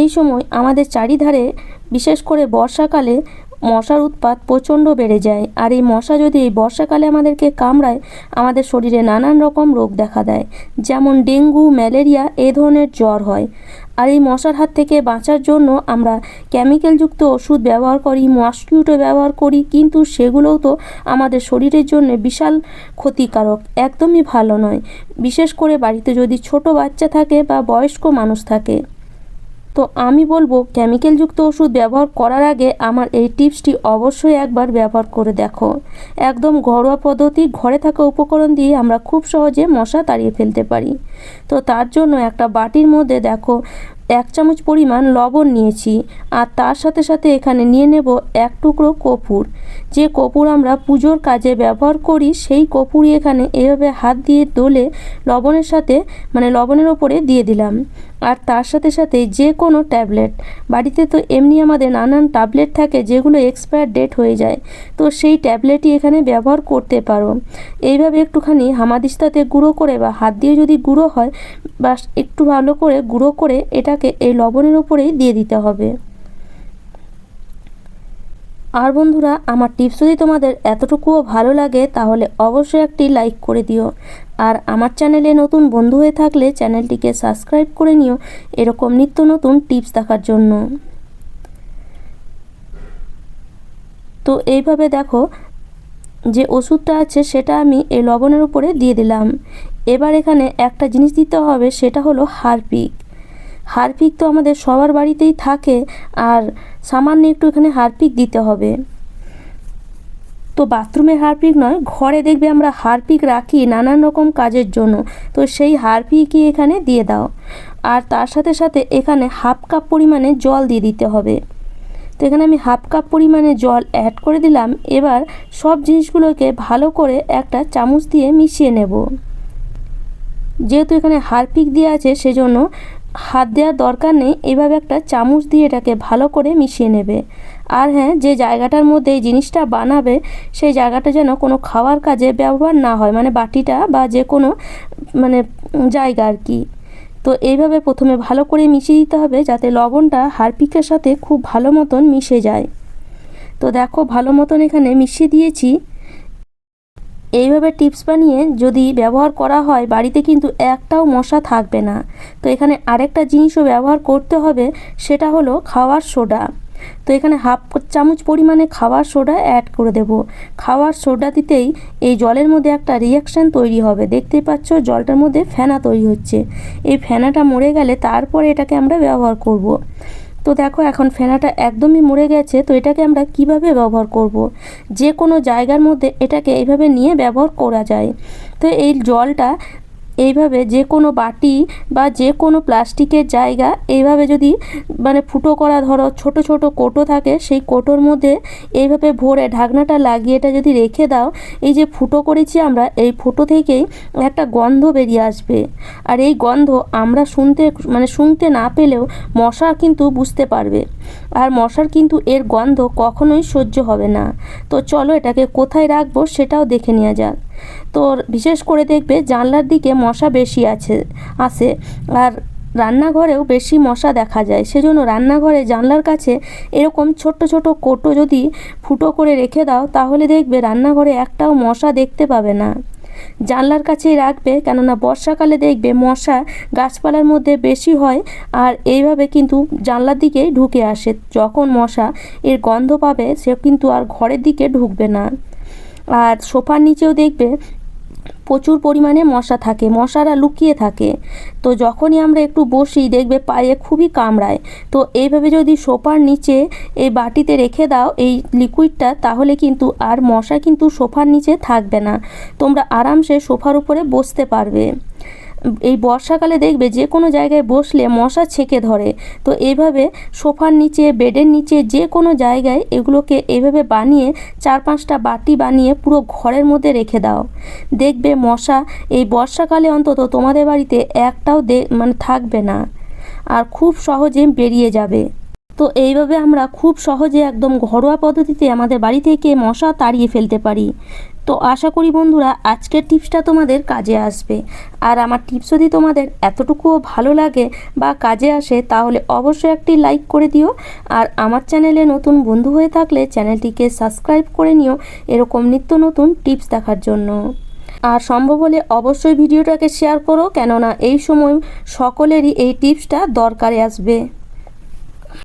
এই সময় আমাদের চারিধারে, বিশেষ করে বর্ষাকালে, মশার উৎপাত প্রচণ্ড বেড়ে যায়। আর এই মশা যদি এই বর্ষাকালে আমাদেরকে কামড়ায়, আমাদের শরীরে নানান রকম রোগ দেখা দেয়। যেমন ডেঙ্গু, ম্যালেরিয়া এই ধরনের জ্বর হয়। আর এই মশার হাত থেকে বাঁচার জন্য আমরা কেমিক্যালযুক্ত ওষুধ ব্যবহার করি, মসকিউটো ব্যবহার করি, কিন্তু সেগুলোও তো আমাদের শরীরের জন্য বিশাল ক্ষতিকারক, একদমই ভালো নয়। বিশেষ করে বাড়িতে যদি ছোট বাচ্চা থাকে বা বয়স্ক মানুষ থাকে। তো আমি বলব কেমিক্যালযুক্ত ওষুধ ব্যবহার করার আগে আমার এই টিপসটি অবশ্যই একবার ব্যবহার করে দেখো। একদম ঘরোয়া পদ্ধতি, ঘরে থাকা উপকরণ দিয়ে আমরা খুব সহজে মশা তাড়িয়ে ফেলতে পারি। তো তার জন্য একটা বাটির মধ্যে দেখো, এক চামচ পরিমাণ লবণ নিয়েছি আর তার সাথে সাথে এখানে নিয়ে নেব এক টুকরো কপুর। যে কপুর আমরা পুজোর কাজে ব্যবহার করি, সেই কপুরই এখানে এভাবে হাত দিয়ে দোলে লবণের সাথে মানে লবণের ওপরে দিয়ে দিলাম। আর তার সাথে সাথে যে কোনো ট্যাবলেট। বাড়িতে তো এমনি আমাদের নানান ট্যাবলেট থাকে যেগুলো এক্সপায়ার ডেট হয়ে যায়। তো সেই ট্যাবলেটই এখানে ব্যবহার করতে পারো। এইভাবে একটুখানি হামাদিস্তাতে গুঁড়ো করে বা হাত দিয়ে যদি গুঁড়ো হয় বা একটু ভালো করে গুঁড়ো করে এটাকে এই লবণের উপরেই দিয়ে দিতে হবে। আর বন্ধুরা, আমার টিপস যদি তোমাদের এতটুকুও ভালো লাগে, তাহলে অবশ্যই একটি লাইক করে দিও। আর আমার চ্যানেলে নতুন বন্ধু হয়ে থাকলে চ্যানেলটিকে সাবস্ক্রাইব করে নিও এরকম নিত্য নতুন টিপস দেখার জন্য। তো এইভাবে দেখো যে ওষুধটা আছে সেটা আমি এই লবণের উপরে দিয়ে দিলাম। এবার এখানে একটা জিনিস দিতে হবে, সেটা হলো হারপিক। হারপিক তো আমাদের সবার বাড়িতেই থাকে, আর সামান্য একটু এখানে হারপিক দিতে হবে। তো বাথরুমে হারপিক নয়, ঘরে দেখবে আমরা হারপিক রাখি নানান রকম কাজের জন্য। তো সেই হারপিকই এখানে দিয়ে দাও। আর তার সাথে সাথে এখানে হাফ কাপ পরিমাণে জল দিয়ে দিতে হবে। তো এখানে আমি হাফ কাপ পরিমাণে জল অ্যাড করে দিলাম। এবার সব জিনিসগুলোকে ভালো করে একটা চামচ দিয়ে মিশিয়ে নেব। যেহেতু এখানে হারপিক দিয়ে আছে, সেজন্য হাত দেওয়ার দরকার নেই। এভাবে একটা চামচ দিয়ে এটাকে ভালো করে মিশিয়ে নেবে। আর হ্যাঁ যে জায়গাটার মধ্যে এই জিনিসটা বানাবে, সেই জায়গাটা যেন কোনো খাওয়ার কাজে ব্যবহার না হয় মানে বাটিটা বা যে কোনো মানে জায়গা আর কি। তো এইভাবে প্রথমে ভালো করে মিশিয়ে দিতে হবে যাতে লবণটা হারপিকের সাথে খুব ভালো মতন মিশে যায়। তো দেখো, ভালো মতন এখানে মিশিয়ে দিয়েছি। এইভাবে টিপস বানিয়ে যদি ব্যবহার করা হয়, বাড়িতে কিন্তু একটাও মশা থাকবে না। তো এখানে আরেকটা জিনিসও ব্যবহার করতে হবে, সেটা হলো খাওয়ার সোডা। তো এখানে হাফ চামচ পরিমাণে খাওয়ার সোডা অ্যাড করে দেব খাওয়ার সোডা দিতেই এই জলের মধ্যে একটা রিয়াকশান তৈরি হবে দেখতেই পাচ্ছ, জলটার মধ্যে ফেনা তৈরি হচ্ছে এই ফেনাটা মরে গেলে তারপরে এটাকে আমরা ব্যবহার করব। তো দেখো, এখন ফেনাটা একদমই মরে গেছে, তো এটাকে আমরা কীভাবে ব্যবহার করব। যে কোনো জায়গার মধ্যে এটাকে এইভাবে নিয়ে ব্যবহার করা যায় তো এই জলটা এইভাবে যে কোনো বাটি বা যে কোনো প্লাস্টিকের জায়গা এইভাবে যদি মানে ফুটো করা ধরো ছোট ছোট কোটো থাকে, সেই কোটোর মধ্যে এইভাবে ভরে ঢাকনাটা লাগিয়ে এটা যদি রেখে দাও, এই যে ফুটো করেছি আমরা, এই ফুটো থেকেই একটা গন্ধ বেরিয়ে আসবে। আর এই গন্ধ আমরা শুনতে মানে শুনতে না পেলেও মশা কিন্তু বুঝতে পারবে। আর মশার কিন্তু এর গন্ধ কখনোই সহ্য হবে না। তো চলো এটাকে কোথায় রাখব সেটাও দেখে নেওয়া যাক। তো বিশেষ করে দেখবে জানলার দিকে মশা বেশি আছে, আসে। আর রান্নাঘরেও বেশি মশা দেখা যায়। সেজন্য রান্নাঘরে জানলার কাছে এরকম ছোট্ট ছোট কোটো যদি ফুটো করে রেখে দাও, তাহলে দেখবে রান্নাঘরে একটাও মশা দেখতে পাবে না। জানলার কাছেই রাখবে, কেননা বর্ষাকালে দেখবে মশা গাছপালার মধ্যে বেশি হয় আর এইভাবে কিন্তু জানলার দিকেই ঢুকে আসে। যখন মশা এর গন্ধ পাবে, সে কিন্তু আর ঘরের দিকে ঢুকবে না। আর সোফার নিচেও দেখবে প্রচুর পরিমাণে মশা থাকে, মশারা লুকিয়ে থাকে। তো যখনই আমরা একটু বসি, দেখবে পায়ে খুবই কামড়ায়। তো এইভাবে যদি সোফার নিচে এই বাটিতে রেখে দাও, এই লিকুইডটা, তাহলে কিন্তু আর মশা কিন্তু সোফার নিচে থাকবে না। তোমরা আরামসে সোফার উপরে বসতে পারবে। এই বর্ষাকালে দেখবে যে কোনো জায়গায় বসলে মশা ছেঁকে ধরে। তো এইভাবে সোফার নিচে, বেডের নিচে যে কোনো জায়গায় এগুলোকে এভাবে বানিয়ে চার পাঁচটা বাটি বানিয়ে পুরো ঘরের মধ্যে রেখে দাও। দেখবে মশা, এই বর্ষাকালে অন্তত তোমাদের বাড়িতে একটাও মানে থাকবে না। আর খুব সহজে বেরিয়ে যাবে। তো এইভাবে আমরা খুব সহজে একদম ঘরোয়া পদ্ধতিতে আমাদের বাড়ি থেকে মশা তাড়িয়ে ফেলতে পারি। তো আশা করি বন্ধুরা, আজকের টিপসটা তোমাদের কাজে আসবে। আর আমার টিপস যদি তোমাদের এতটুকুও ভালো লাগে বা কাজে আসে, তাহলে অবশ্যই একটি লাইক করে দিও। আর আমার চ্যানেলে নতুন বন্ধু হয়ে থাকলে চ্যানেলটিকে সাবস্ক্রাইব করে নিও এরকম নিত্য নতুন টিপস দেখার জন্য। আর সম্ভব হলে অবশ্যই ভিডিওটাকে শেয়ার করো, কেননা এই সময় সকলেরই এই টিপসটা দরকারে আসবে।